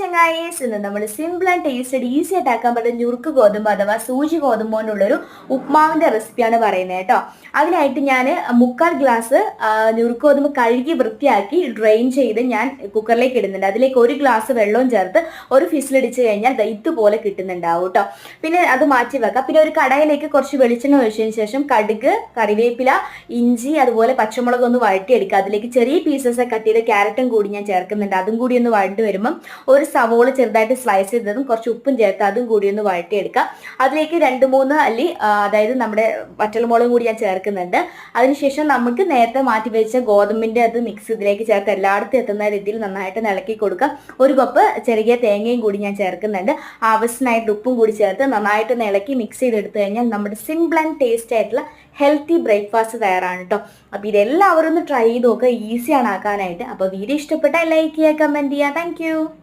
ചങ്ങായേസ് ഇന്ന് നമ്മൾ simple and tasted easy ആയിട്ട് ആക്കാൻ പറ്റുന്ന ഞുറുക്ക് ഗോതമ്പ് അഥവാ സൂചി ഗോതമ്പ് കൊണ്ടുള്ളൊരു ഉപ്മാവിന്റെ റെസിപ്പിയാണ് പറയുന്നത് കേട്ടോ. അതിനായിട്ട് ഞാൻ മുക്കാൽ ഗ്ലാസ് ഞുറുക്ക് ഗോതമ്പ് കഴുകി വൃത്തിയാക്കി ഡ്രെയിൻ ചെയ്ത് ഞാൻ കുക്കറിലേക്ക് ഇടുന്നുണ്ട്. അതിലേക്ക് ഒരു ഗ്ലാസ് വെള്ളവും ചേർത്ത് ഒരു ഫിസിലടിച്ച് കഴിഞ്ഞാൽ ഇതുപോലെ കിട്ടുന്നുണ്ടാവും കേട്ടോ. പിന്നെ അത് മാറ്റി വെക്കാം. പിന്നെ ഒരു കടയിലേക്ക് കുറച്ച് വെളിച്ചെണ്ണ ഒഴിച്ചതിന് ശേഷം കടുക് കറിവേപ്പില ഇഞ്ചി അതുപോലെ പച്ചമുളക് ഒന്ന് വഴറ്റിയെടുക്കുക. അതിലേക്ക് ചെറിയ പീസസ് കട്ട് ചെയ്ത ക്യാരറ്റും കൂടി ഞാൻ ചേർക്കുന്നുണ്ട്. അതും കൂടി ഒന്ന് വഴണ്ട് വരുമ്പം സവോള ചെറുതായിട്ട് സ്ലൈസ് ചെയ്തതും കുറച്ച് ഉപ്പും ചേർത്ത് അതും കൂടി ഒന്ന് വഴറ്റിയെടുക്കുക അതിലേക്ക് രണ്ട് മൂന്ന് അല്ലി അതായത് നമ്മുടെ വറ്റൽമുളകും കൂടി ഞാൻ ചേർക്കുന്നുണ്ട്. അതിനുശേഷം നമുക്ക് നേരത്തെ മാറ്റി വെച്ച ഗോതമ്പിന്റെ അത് മിക്സ് ഇതിലേക്ക് ചേർത്ത് എല്ലായിടത്തും എത്തുന്ന രീതിയിൽ നന്നായിട്ട് നിളക്കി കൊടുക്കുക ഒരു കപ്പ് ചെറിയ തേങ്ങയും കൂടി ഞാൻ ചേർക്കുന്നുണ്ട്. ആവശ്യമായിട്ട് ഉപ്പും കൂടി ചേർത്ത് നന്നായിട്ട് നിളക്കി മിക്സ് ചെയ്തെടുത്തു കഴിഞ്ഞാൽ നമ്മുടെ സിമ്പിൾ ആൻഡ് ടേസ്റ്റ് ആയിട്ടുള്ള ഹെൽത്തി ബ്രേക്ക്ഫാസ്റ്റ് തയ്യാറാണ് കേട്ടോ അപ്പോൾ ഇതെല്ലാവരും ഒന്ന് ട്രൈ ചെയ്ത് നോക്കുക. ഈസിയാണ് ആക്കാനായിട്ട്. അപ്പോൾ വീഡിയോ ഇഷ്ടപ്പെട്ടാൽ ലൈക്ക് ചെയ്യുക കമന്റ് ചെയ്യുക. താങ്ക്